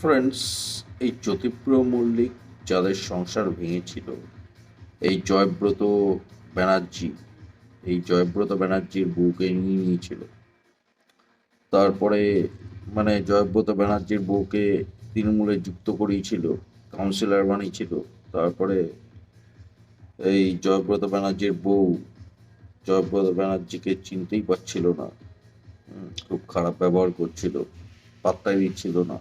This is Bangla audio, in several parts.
ফ্রেন্ডস এই জ্যোতিপ্রিয় মল্লিক যাদের সংসার ভেঙেছিল, এই জয়ব্রত ব্যানার্জি, এই জয়ব্রত ব্যানার্জির বউকে নিয়ে নিয়েছিল। তারপরে মানে জয়ব্রত ব্যানার্জির বউকে তৃণমূলে যুক্ত করিয়েছিল কাউন্সিলর বানিয়েছিল। তারপরে এই জয়ব্রত ব্যানার্জির বউ জয়ব্রত ব্যানার্জিকে চিনতেই পারছিল না। খুব খারাপ ব্যবহার করছিল, পাত্তাই দিচ্ছিল না।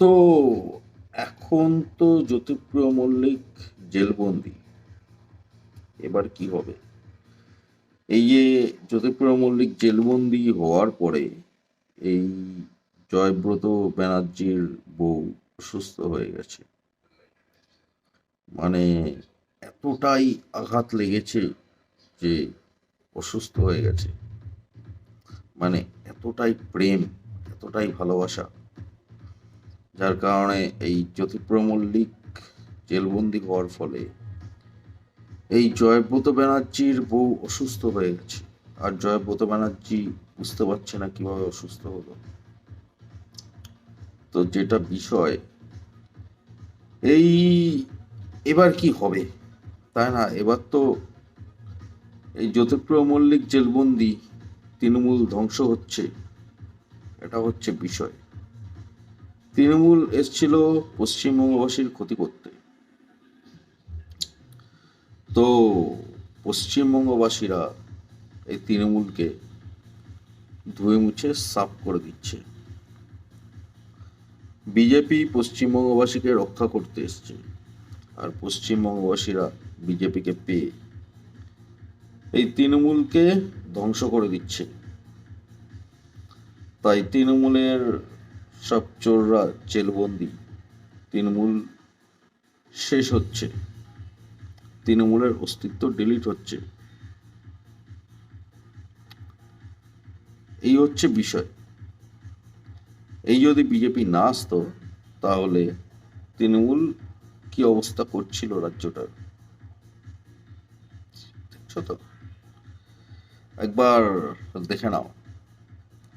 তো এখন তো জ্যোতিপ্রিয় মল্লিক জেলবন্দি। এবার কি হবে? এই যে জ্যোতিপ্রিয় মল্লিক জেলবন্দি হওয়ার পরে এই জয়ব্রত ব্যানার্জির বউ অসুস্থ হয়ে গেছে। মানে এতটাই আঘাত লেগেছে যে অসুস্থ হয়ে গেছে। মানে এতটাই প্রেম, এতটাই ভালোবাসা। যার কারণে এই জ্যোতিপ্রিয় মল্লিক জেলবন্দি হওয়ার ফলে এই জয়ব্রত ব্যানার্জির বউ অসুস্থ হয়ে গেছে। আর জয়ব্রত ব্যানার্জি বুঝতে পারছে না কীভাবে অসুস্থ হলো। তো যেটা বিষয়, এই এবার কি হবে? তাই না? এবার তো এই জ্যোতিপ্রিয় মল্লিক জেলবন্দি তৃণমূল ধ্বংস হচ্ছে। এটা হচ্ছে বিষয়। তৃণমূল এসছিল পশ্চিমবঙ্গবাসীর ক্ষতি করতে। তো পশ্চিমবঙ্গবাসীরা এই তৃণমূলকে ধুয়ে মুছে সাফ করে দিচ্ছে। বিজেপি পশ্চিমবঙ্গবাসীকে রক্ষা করতে এসছে আর পশ্চিমবঙ্গবাসীরা বিজেপিকে পেয়ে এই তৃণমূলকে ধ্বংস করে দিচ্ছে। তাই তৃণমূলের সব চোররা জেলবন্দি। তৃণমূল শেষ হচ্ছে। তৃণমূলের অস্তিত্ব ডিলিট হচ্ছে। এই হচ্ছে বিষয়। এই যদি বিজেপি না আসতো, তাহলে তৃণমূল কি অবস্থা করছিল রাজ্যটার? তো একবার দেখে নাও।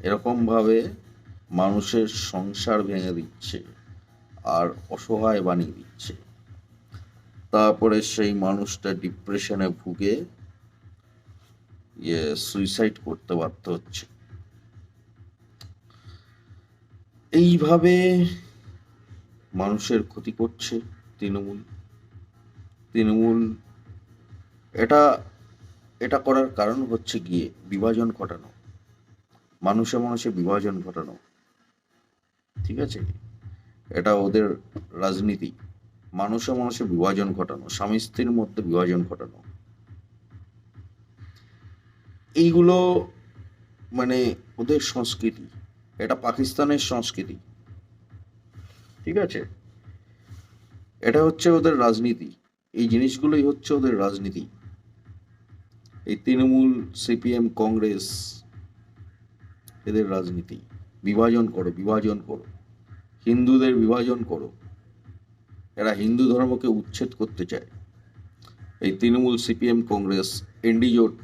এরকম ভাবে মানুষের সংসার ভেঙে দিচ্ছে আর অসহায় বানিয়ে দিচ্ছে। তারপরে সেই মানুষটা ডিপ্রেশনে ভুগে ইয়ে সুইসাইড করতে বাধ্য হচ্ছে। এইভাবে মানুষের ক্ষতি করছে তৃণমূল। তৃণমূল এটা এটা করার কারণ হচ্ছে গিয়ে বিভাজন ঘটানো। মানুষে মানুষে বিভাজন ঘটানো। ঠিক আছে? এটা ওদের রাজনীতি। মানুষে মানুষে বিভাজন ঘটানো, স্বামী স্ত্রীর মধ্যে বিভাজন ঘটানো। এইগুলো মানে ওদের সংস্কৃতি, এটা পাকিস্তানের সংস্কৃতি। ঠিক আছে? এটা হচ্ছে ওদের রাজনীতি। এই জিনিসগুলোই হচ্ছে ওদের রাজনীতি। এই তৃণমূল, সিপিএম, কংগ্রেস, এদের রাজনীতি। বিভাজন করো বিভাজন করো। হিন্দুদের বিভাজন করো। এরা হিন্দু ধর্মকে উচ্ছেদ করতে চায়। এই তৃণমূল সিপিএম কংগ্রেস এনডিজোট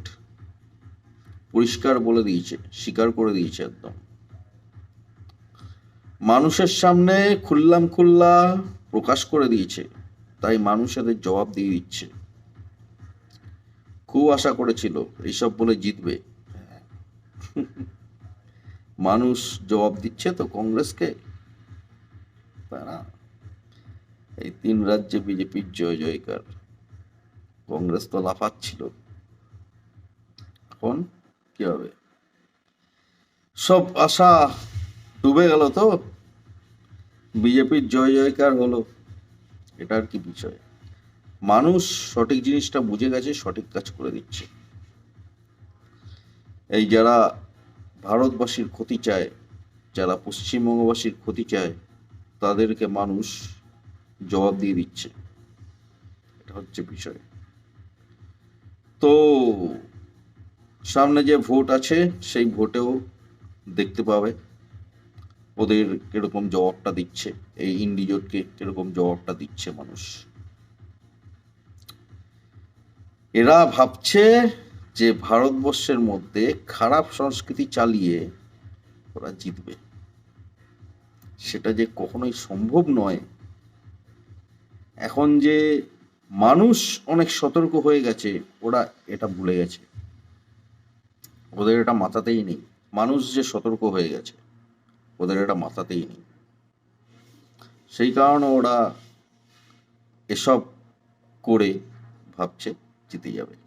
পরিষ্কার বলে দিয়েছে, স্বীকার করে দিয়েছে একদম। মানুষের সামনে খুল্লাম খুল্লা প্রকাশ করে দিয়েছে, তাই মানুষ এদের জবাব দিয়ে দিচ্ছে। খুব আশা করেছিল, এইসব বলে জিতবে। মানুষ জবাব দিচ্ছে তো কংগ্রেসকে? না এই তিন রাজ্যে বিজেপির জয় জয়কার। কংগ্রেস তো লাফাচ্ছিল। এখন কি হবে? সব আশা ডুবে গেল তো? বিজেপির জয় জয়কার হলো। এটা আর কি বিষয়? মানুষ সঠিক জিনিসটা বুঝে গেছে, সঠিক কাজ করে দিচ্ছে। এই যারা ভারতবাসীর ক্ষতি চায়, যারা পশ্চিমবঙ্গবাসীর ক্ষতি চায়, তাদেরকে মানুষ জবাব দিয়ে দিচ্ছে। এটা হচ্ছে বিষয়। তো সামনে যে ভোট আছে, সেই ভোটেও দেখতে পাবে ওদের কীরকম জবাবটা দিচ্ছে, এই ইন্ডিজোটকে কীরকম জবাবটা দিচ্ছে মানুষ। এরা ভাবছে যে ভারতবর্ষের মধ্যে খারাপ সংস্কৃতি চালিয়ে ওরা জিতবে। সেটা যে কখনোই সম্ভব নয়। এখন যে মানুষ অনেক সতর্ক হয়ে গেছে, ওরা এটা ভুলে গেছে। ওদের এটা মাথাতেই নেই। মানুষ যে সতর্ক হয়ে গেছে, ওদের এটা মাথাতেই নেই। সেই কারণে ওরা এসব করে ভাবছে জিতে যাবে।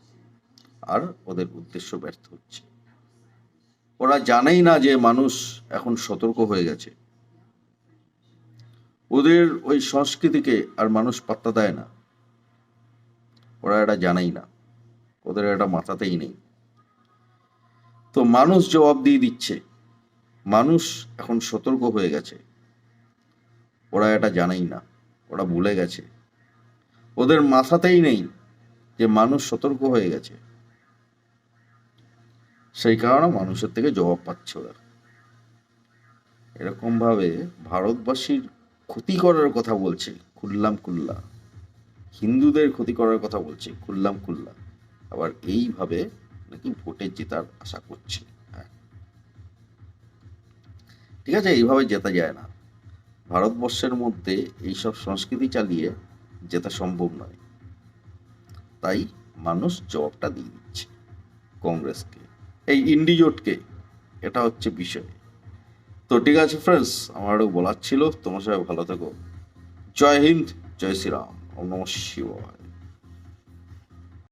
আর ওদের উদ্দেশ্য ব্যর্থ হচ্ছে। ওরা জানেই না যে মানুষ এখন সতর্ক হয়ে গেছে। ওদের ওই সংস্কৃতিকে আর মানুষ পাত্তা দেয় না। ওরা এটা জানেই না। ওদের এটা মাথাতেই নেই। তো মানুষ জবাব দিয়ে দিচ্ছে, মানুষ এখন সতর্ক হয়ে গেছে। ওরা এটা জানেই না, ওরা ভুলে গেছে। ওদের মাথাতেই নেই যে মানুষ সতর্ক হয়ে গেছে। সেই কারণে মানুষের থেকে জবাব পাচ্ছে ওরা। এরকম ভাবে ভারতবাসীর ক্ষতি করার কথা বলছে খুল্লাম খুল্লা। হিন্দুদের ক্ষতি করার কথা বলছে খুল্লাম খুল্লা। আবার এইভাবে নাকি ভোটে জেতার আশা করছে। হ্যাঁ। ঠিক আছে, এইভাবে জেতা যায় না। ভারতবর্ষের মধ্যে এইসব সংস্কৃতি চালিয়ে জেতা সম্ভব নয়। তাই মানুষ জবাবটা দিয়ে দিচ্ছে কংগ্রেসকে। এই ইন্ডিজোটকে, এটা হচ্ছে বিষয়। তো ঠিক আছে ফ্রেন্ডস আমার বলার ছিল, তোমার সবাই ভালো থেকো। জয় হিন্দ, জয় শ্রীরাম নমঃ শিবায়।